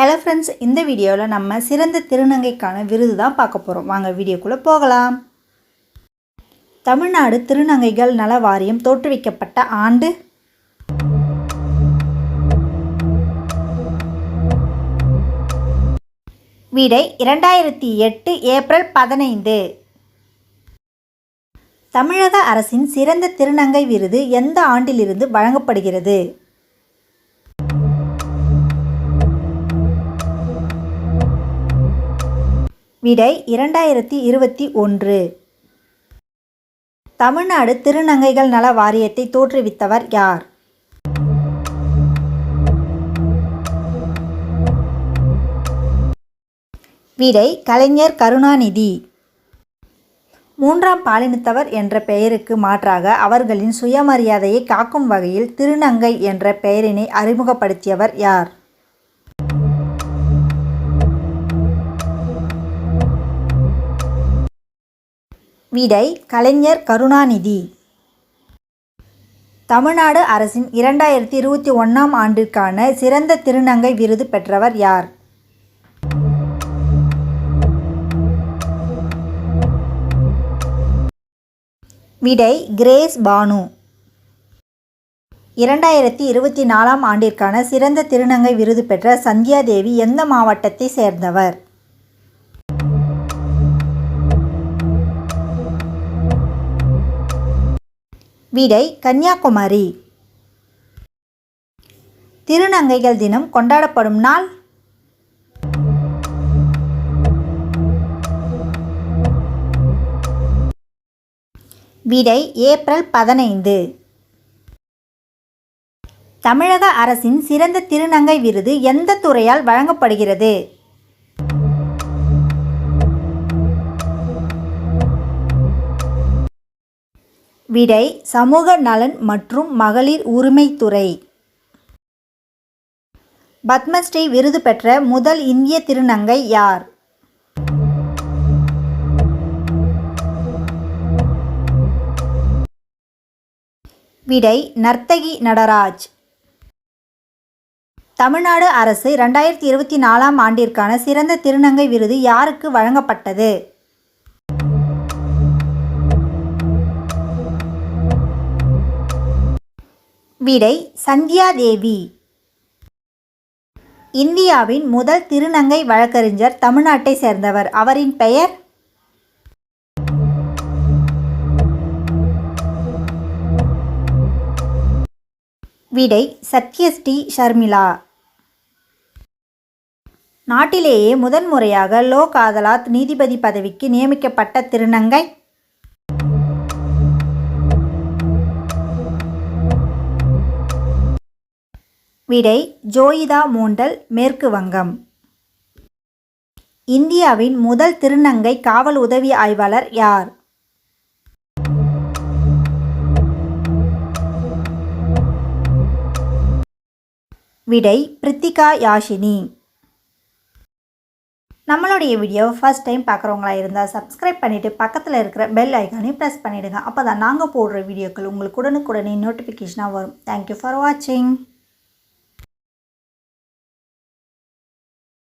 Hello friends இந்த வீடியோவில் நம்ம சிறந்த திருநங்கைக்கான விருது தான் பார்க்க போகிறோம் வாங்க வீடியோக்குள்ளே போகலாம். தமிழ்நாடு திருநங்கைகள் நல வாரியம் தோற்றுவிக்கப்பட்ட ஆண்டு? விடை இரண்டாயிரத்தி எட்டு ஏப்ரல் பதினைந்து. தமிழக அரசின் சிறந்த திருநங்கை விருது எந்த ஆண்டிலிருந்து வழங்கப்படுகிறது? விடை இரண்டாயிரத்தி இருபத்தி ஒன்று. தமிழ்நாடு திருநங்கைகள் நல வாரியத்தை தோற்றுவித்தவர் யார்? விடை கலைஞர் கருணாநிதி. மூன்றாம் பாலினத்தவர் என்ற பெயருக்கு மாற்றாக அவர்களின் சுயமரியாதையை காக்கும் வகையில் திருநங்கை என்ற பெயரினை அறிமுகப்படுத்தியவர் யார்? விடை கலைஞர் கருணாநிதி. தமிழ்நாடு அரசின் இரண்டாயிரத்தி இருபத்தி ஒன்றாம் ஆண்டிற்கான சிறந்த திருநங்கை விருது பெற்றவர் யார்? விடை கிரேஸ் பானு. இரண்டாயிரத்தி இருபத்தி நாலாம் ஆண்டிற்கான சிறந்த திருநங்கை விருது பெற்ற சந்தியா தேவி எந்த மாவட்டத்தை சேர்ந்தவர்? விடை கன்னியாகுமரி. திருநங்கைகள் தினம் கொண்டாடப்படும் நாள். விடை ஏப்ரல் பதினைந்து. தமிழக அரசின் சிறந்த திருநங்கை விருது எந்த துறையால் வழங்கப்படுகிறது? விடை சமூக நலன் மற்றும் மகளிர் உரிமைத்துறை பத்மஸ்ரீ விருது பெற்ற முதல் இந்திய திருநங்கை யார்? விடை நர்த்தகி நடராஜ். தமிழ்நாடு அரசு ரெண்டாயிரத்தி இருபத்தி நாலாம் ஆண்டிற்கான சிறந்த திருநங்கை விருது யாருக்கு வழங்கப்பட்டது? விடை சந்தியா தேவி இந்தியாவின் முதல் திருநங்கை வழக்கறிஞர் தமிழ்நாட்டை சேர்ந்தவர். அவரின் பெயர்? விடை சத்யஸ்ரீ ஷர்மிளா. நாட்டிலேயே முதன்முறையாக லோக் அதாலத் நீதிபதி பதவிக்கு நியமிக்கப்பட்ட திருநங்கை விடை ஜோயிதா மூண்டல் மேற்கு வங்கம். இந்தியாவின் முதல் திருநங்கை காவல் உதவி ஆய்வாளர் யார்? விடை பிரித்திகா யாஷினி. நம்மளுடைய வீடியோ ஃபஸ்ட் டைம் பார்க்குறவங்களா இருந்தால் சப்ஸ்கிரைப் பண்ணிவிட்டு பக்கத்தில் இருக்கிற பெல் ஐக்கானையும் ப்ரெஸ் பண்ணிவிடுங்க அப்போ தான் நாங்கள் போடுற வீடியோக்கள் உங்களுக்கு உடனுக்குடனே நோட்டிஃபிகேஷனாக வரும். தேங்க்யூ ஃபார் வாட்சிங்